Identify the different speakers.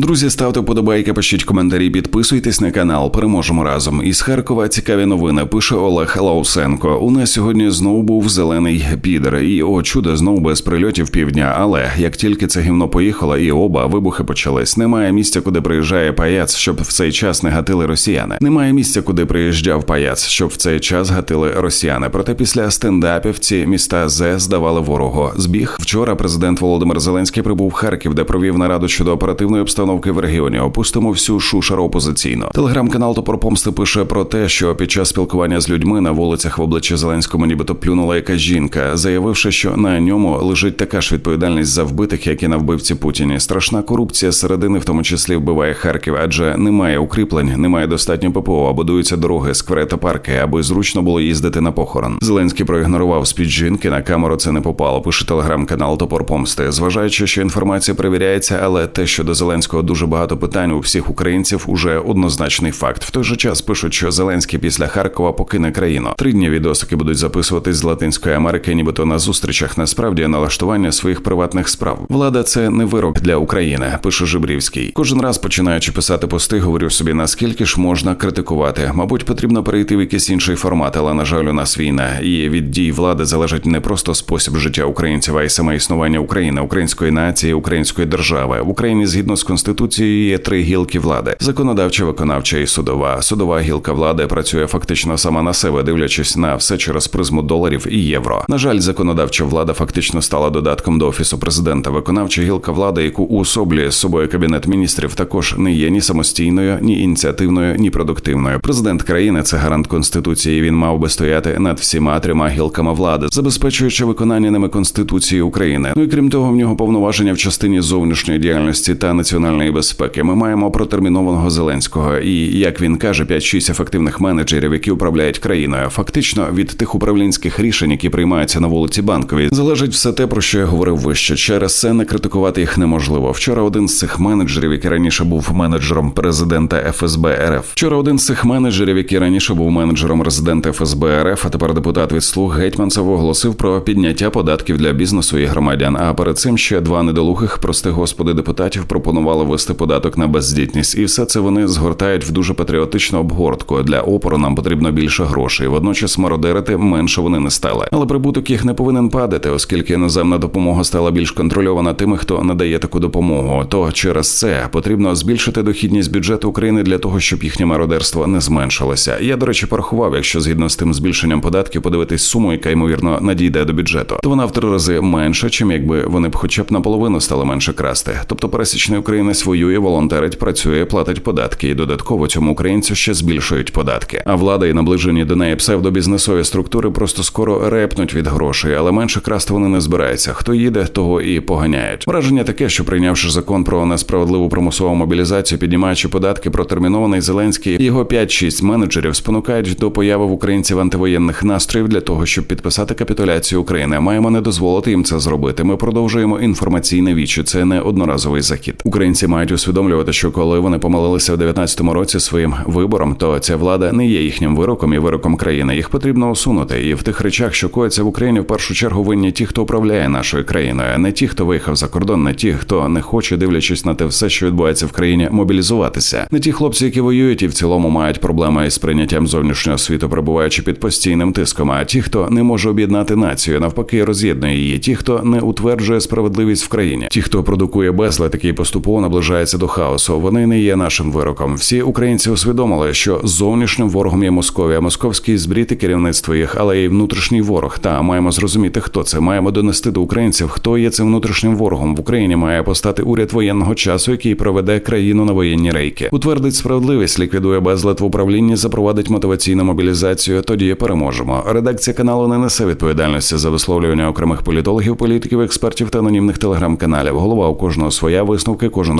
Speaker 1: Друзі, ставте вподобайки, пишіть коментарі, підписуйтесь на канал. Переможемо разом. Із Харкова цікаві новини. Пише Олег Лаусенко. У нас сьогодні знову був зелений підер. І о чудо, знову без прильотів півдня. Але як тільки це гівно поїхало, і оба вибухи почались. Немає місця, куди приїжджає паяц, щоб в цей час не гатили росіяни. Немає місця, куди приїжджав паяц, щоб в цей час гатили росіяни. Проте після стендапів ці міста З здавали ворогу. Збіг вчора. Президент Володимир Зеленський прибув в Харків, де провів нараду щодо оперативної обстановки в регіоні. Опустимо всю шушеру опозиційну. Телеграм-канал Топор Помсти пише про те, що під час спілкування з людьми на вулицях в обличчя Зеленському нібито плюнула якась жінка, заявивши, що на ньому лежить така ж відповідальність за вбитих, як і на вбивці Путіні. Страшна корупція середини, в тому числі вбиває Харків, адже немає укріплень, немає достатньо ППО, а будуються дороги, сквери та парки, аби зручно було їздити на похорон. Зеленський проігнорував спіч жінки. На камеру це не попало. Пише телеграм-канал Топор Помсти. Зважаючи, що інформація перевіряється, але те, що до Зеленського дуже багато питань у всіх українців, уже однозначний факт. В той же час пишуть, що Зеленський після Харкова покине країну. Три дні відосики будуть записуватись з Латинської Америки, нібито на зустрічах. Насправді налаштування своїх приватних справ. Влада це не вирок для України. Пише Жибрівський. Кожен раз починаючи писати пости, говорю собі, наскільки ж можна критикувати. Мабуть, потрібно перейти в якийсь інший формат, але на жаль, у нас війна. І від дій влади залежить не просто спосіб життя українців, а й саме існування України, української нації, української держави. В Україні згідно з конституцією є три гілки влади: законодавча, виконавча і судова. Судова гілка влади працює фактично сама на себе, дивлячись на все через призму доларів і євро. На жаль, законодавча влада фактично стала додатком до офісу президента. Виконавча гілка влади, яку уособлює з собою кабінет міністрів, також не є ні самостійною, ні ініціативною, ні продуктивною. Президент країни це гарант конституції. Він мав би стояти над всіма трьома гілками влади, забезпечуючи виконання ними конституції України. Ну і крім того, в нього повноваження в частині зовнішньої діяльності та національної безпеки. Ми маємо протермінованого Зеленського і, як він каже, 5-6 ефективних менеджерів, які управляють країною. Фактично від тих управлінських рішень, які приймаються на вулиці банковій, залежить все те, про що я говорив вище. Через це не критикувати їх неможливо. Вчора один з цих менеджерів, який раніше був менеджером президента ФСБ РФ. Вчора один з цих менеджерів, який раніше був менеджером резидента ФСБ РФ, а тепер депутат від слуг Гетьманцев оголосив про підняття податків для бізнесу і громадян. А перед цим ще два недолугих, прости господи, депутатів пропонували ввести податок на бездітність, і все це вони згортають в дуже патріотичну обгортку. Для опору нам потрібно більше грошей. Водночас мародерити менше вони не стали. Але прибуток їх не повинен падати, оскільки іноземна допомога стала більш контрольована тими, хто надає таку допомогу. То через це потрібно збільшити дохідність бюджету України для того, щоб їхнє мародерство не зменшилося. Я, до речі, порахував, якщо згідно з тим збільшенням податків подивитись суму, яка ймовірно надійде до бюджету, то вона в три рази менша, чим якби вони б хоча б наполовину стали менше красти. Тобто пересічний українець воює, волонтерить, працює, платить податки, і додатково цьому українцю ще збільшують податки. А влада і наближені до неї псевдобізнесові структури просто скоро репнуть від грошей, але менше красти вони не збираються. Хто їде, того і поганяють. Враження таке, що прийнявши закон про несправедливу примусову мобілізацію, піднімаючи податки, протермінований Зеленський і його 5-6 менеджерів спонукають до появи в українців антивоєнних настроїв для того, щоб підписати капітуляцію України. Маємо не дозволити їм це зробити. Ми продовжуємо інформаційне вічі. Це не одноразовий захід. Українці мають усвідомлювати, що коли вони помилилися в 19-му році своїм вибором, то ця влада не є їхнім вироком і вироком країни. Їх потрібно усунути. І в тих речах, що коїться в Україні, в першу чергу винні ті, хто управляє нашою країною, а не ті, хто виїхав за кордон, не ті, хто не хоче, дивлячись на те все, що відбувається в країні, мобілізуватися. Не ті хлопці, які воюють і в цілому мають проблеми із прийняттям зовнішнього світу, перебуваючи під постійним тиском. А ті, хто не може об'єднати націю, навпаки, роз'єднує її. Ті, хто не утверджує справедливість в країні, ті, хто продукує безлад, який поступово наближається до хаосу. Вони не є нашим вироком. Всі українці усвідомили, що зовнішнім ворогом є Московія, московський збрід і керівництво їх, але й внутрішній ворог. Та маємо зрозуміти, хто це. Маємо донести до українців, хто є цим внутрішнім ворогом. В Україні має постати уряд воєнного часу, який проведе країну на воєнні рейки, утвердить справедливість, ліквідує безлад в управлінні, запровадить мотиваційну мобілізацію. Тоді переможемо. Редакція каналу не несе відповідальності за висловлювання окремих політологів, політиків, експертів та анонімних телеграм-каналів. Голова у кожного своя висновки, кожен